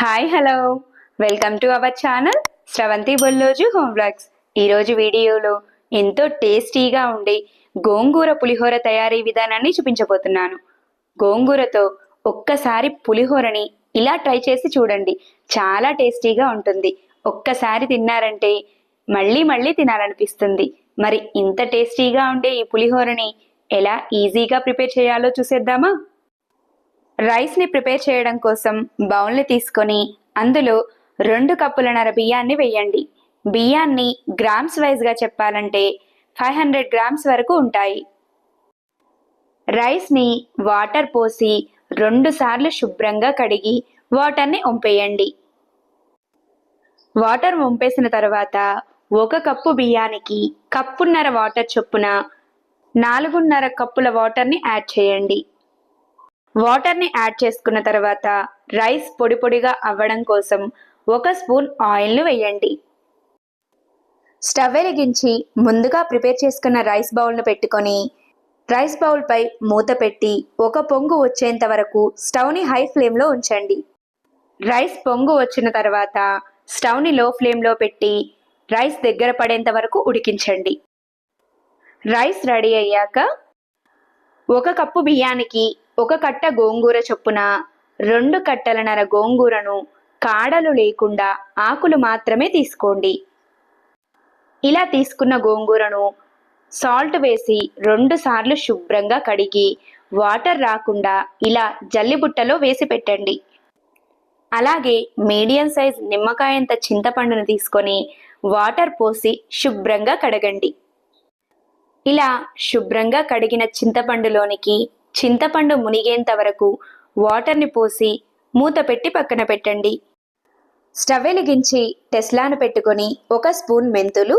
Hi hello welcome to our channel Sravanthi Bolloju home blogs ఈరోజు వీడియోలో ఎంతో టేస్టీగా ఉండే గోంగూర పులిహోర తయారీ విధానాన్ని చూపించబోతున్నాను. గోంగూరతో ఒక్కసారి పులిహోరని ఇలా ట్రై చేసి చూడండి. చాలా టేస్టీగా ఉంటుంది. ఒక్కసారి తిన్నారంటే మళ్ళీ మళ్ళీ తినాలనిపిస్తుంది. మరి ఇంత టేస్టీగా ఉండే ఈ పులిహోరని ఎలా ఈజీగా ప్రిపేర్ చేయాలో చూసేద్దామా? రైస్ని ప్రిపేర్ చేయడం కోసం బౌల్ని తీసుకొని అందులో రెండు కప్పులన్నర బియ్యాన్ని వేయండి. బియ్యాన్ని గ్రామ్స్ వైజ్గా చెప్పాలంటే ఫైవ్ హండ్రెడ్ గ్రామ్స్ వరకు ఉంటాయి. రైస్ని వాటర్ పోసి రెండు సార్లు శుభ్రంగా కడిగి వాటర్ని వంపేయండి. వాటర్ వంపేసిన తర్వాత ఒక కప్పు బియ్యానికి కప్పున్నర వాటర్ చొప్పున నాలుగున్నర కప్పుల వాటర్ని యాడ్ చేయండి. వాటర్ని యాడ్ చేసుకున్న తర్వాత రైస్ పొడి పొడిగా అవ్వడం కోసం ఒక స్పూన్ ఆయిల్ను వేయండి. స్టవ్ వెలిగించి ముందుగా ప్రిపేర్ చేసుకున్న రైస్ బౌల్ను పెట్టుకొని రైస్ బౌల్పై మూత పెట్టి ఒక పొంగు వచ్చేంత వరకు స్టవ్ని హై ఫ్లేమ్లో ఉంచండి. రైస్ పొంగు వచ్చిన తర్వాత స్టవ్ని లో ఫ్లేమ్లో పెట్టి రైస్ దగ్గర పడేంత వరకు ఉడికించండి. రైస్ రెడీ అయ్యాక ఒక కప్పు బియ్యానికి ఒక కట్ట గోంగూర చొప్పున రెండు కట్టలన్నర గోంగూరను కాడలు లేకుండా ఆకులు మాత్రమే తీసుకోండి. ఇలా తీసుకున్న గోంగూరను సాల్ట్ వేసి రెండు సార్లు శుభ్రంగా కడిగి వాటర్ రాకుండా ఇలా జల్లిబుట్టలో వేసి పెట్టండి. అలాగే మీడియం సైజ్ నిమ్మకాయంత చింతపండును తీసుకొని వాటర్ పోసి శుభ్రంగా కడగండి. ఇలా శుభ్రంగా కడిగిన చింతపండులోనికి చింతపండు మునిగేంత వరకు వాటర్ని పోసి మూత పెట్టి పక్కన పెట్టండి. స్టవ్ వెలిగించి టెస్లాను పెట్టుకొని ఒక స్పూన్ మెంతులు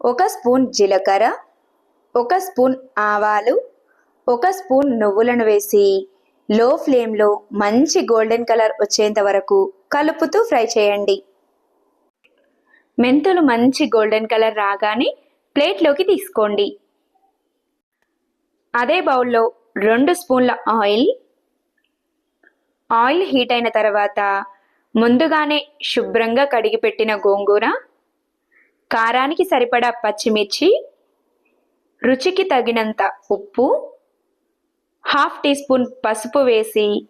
ఒక స్పూన్ జీలకర్ర ఒక స్పూన్ ఆవాలు ఒక స్పూన్ నువ్వులను వేసి లో ఫ్లేమ్లో మంచి గోల్డెన్ కలర్ వచ్చేంత వరకు కలుపుతూ ఫ్రై చేయండి. మెంతులు మంచి గోల్డెన్ కలర్ రాగానే ప్లేట్లోకి తీసుకోండి. అదే బౌల్లో రెండు స్పూన్ల ఆయిల్. ఆయిల్ హీట్ అయిన తర్వాత ముందుగానే శుభ్రంగా కడిగి పెట్టిన గోంగూర. కారానికి సరిపడా పచ్చిమిర్చి. రుచికి తగినంత ఉప్పు. హాఫ్ టీ స్పూన్ పసుపు వేసి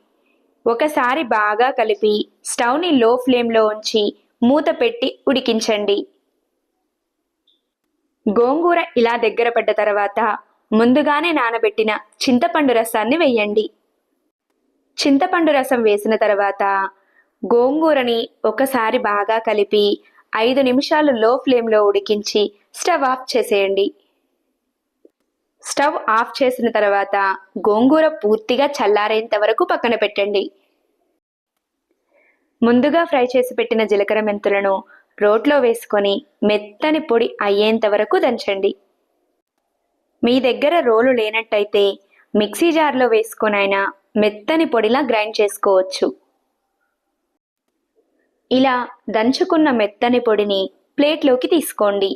ఒకసారి బాగా కలిపి స్టవ్ని లో ఫ్లేమ్లో ఉంచి మూత పెట్టి ఉడికించండి. గోంగూర ఇలా దగ్గర పడ్డ తర్వాత ముందుగానే నానబెట్టిన చింతపండు రసాన్ని వేయండి. చింతపండు రసం వేసిన తర్వాత గోంగూరని ఒకసారి బాగా కలిపి ఐదు నిమిషాలు లో ఫ్లేమ్లో ఉడికించి స్టవ్ ఆఫ్ చేసేయండి. స్టవ్ ఆఫ్ చేసిన తర్వాత గోంగూర పూర్తిగా చల్లారేంత వరకు పక్కన పెట్టండి. ముందుగా ఫ్రై చేసి పెట్టిన జీలకర్ర మెంతులను రోట్లో వేసుకొని మెత్తని పొడి అయ్యేంత వరకు దంచండి. మీ దగ్గర రోలు లేనట్టయితే మిక్సీ జార్లో వేసుకొనైనా మెత్తని పొడిలా గ్రైండ్ చేసుకోవచ్చు. ఇలా దంచుకున్న మెత్తని పొడిని ప్లేట్లోకి తీసుకోండి.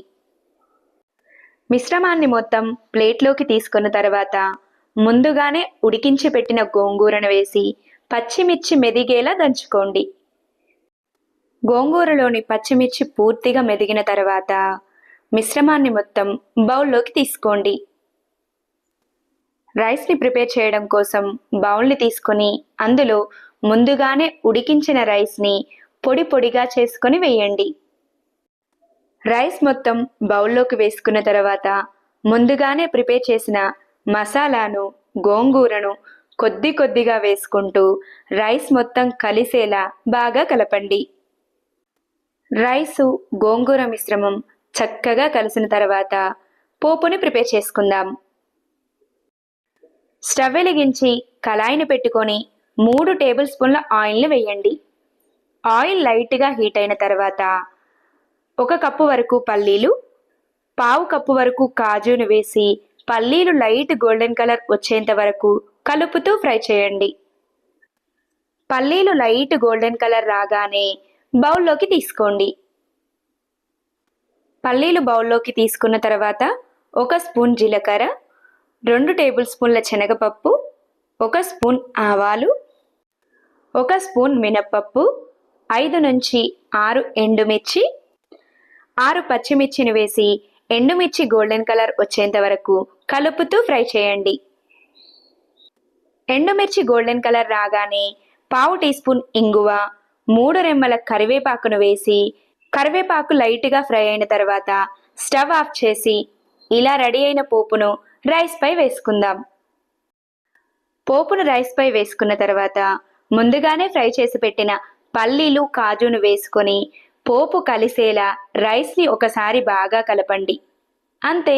మిశ్రమాన్ని మొత్తం ప్లేట్లోకి తీసుకున్న తర్వాత ముందుగానే ఉడికించి పెట్టిన గోంగూరను వేసి పచ్చిమిర్చి మెదిగేలా దంచుకోండి. గోంగూరలోని పచ్చిమిర్చి పూర్తిగా మెదిగిన తర్వాత మిశ్రమాన్ని మొత్తం బౌల్లోకి తీసుకోండి. రైస్ని ప్రిపేర్ చేయడం కోసం బౌల్ని తీసుకొని అందులో ముందుగానే ఉడికించిన రైస్ని పొడి పొడిగా చేసుకొని వేయండి. రైస్ మొత్తం బౌల్లోకి వేసుకున్న తర్వాత ముందుగానే ప్రిపేర్ చేసిన మసాలాను గోంగూరను కొద్ది కొద్దిగా వేసుకుంటూ రైస్ మొత్తం కలిసేలా బాగా కలపండి. రైసు గోంగూర మిశ్రమం చక్కగా కలిసిన తర్వాత పోపుని ప్రిపేర్ చేసుకుందాం. స్టవ్ వెలిగించి కళాయిని పెట్టుకొని మూడు టేబుల్ స్పూన్ల ఆయిల్ని వేయండి. ఆయిల్ లైట్గా హీట్ అయిన తర్వాత ఒక కప్పు వరకు పల్లీలు పావు కప్పు వరకు కాజును వేసి పల్లీలు లైట్ గోల్డెన్ కలర్ వచ్చేంత వరకు కలుపుతూ ఫ్రై చేయండి. పల్లీలు లైట్ గోల్డెన్ కలర్ రాగానే బౌల్లోకి తీసుకోండి. పల్లీలు బౌల్లోకి తీసుకున్న తర్వాత ఒక స్పూన్ జీలకర్ర రెండు టేబుల్ స్పూన్ల శనగపప్పు ఒక స్పూన్ ఆవాలు ఒక స్పూన్ మినప్పప్పు ఐదు నుంచి ఆరు ఎండుమిర్చి ఆరు పచ్చిమిర్చిని వేసి ఎండుమిర్చి గోల్డెన్ కలర్ వచ్చేంత వరకు కలుపుతూ ఫ్రై చేయండి. ఎండుమిర్చి గోల్డెన్ కలర్ రాగానే పావు టీ స్పూన్ ఇంగువ మూడు రెమ్మల కరివేపాకును వేసి కరివేపాకు లైట్గా ఫ్రై అయిన తర్వాత స్టవ్ ఆఫ్ చేసి ఇలా రెడీ అయిన పోపును రైస్పై వేసుకుందాం. పోపును రైస్పై వేసుకున్న తర్వాత ముందుగానే ఫ్రై చేసి పెట్టిన పల్లీలు కాజును వేసుకొని పోపు కలిసేలా రైస్ని ఒకసారి బాగా కలపండి. అంతే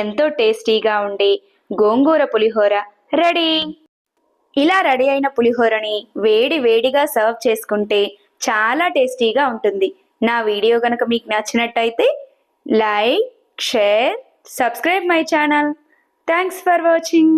ఎంతో టేస్టీగా ఉండే గోంగూర పులిహోర రెడీ. ఇలా రెడీ అయిన పులిహోరని వేడి వేడిగా సర్వ్ చేసుకుంటే చాలా టేస్టీగా ఉంటుంది. నా వీడియో కనుక మీకు నచ్చినట్టయితే like share subscribe my channel thanks for watching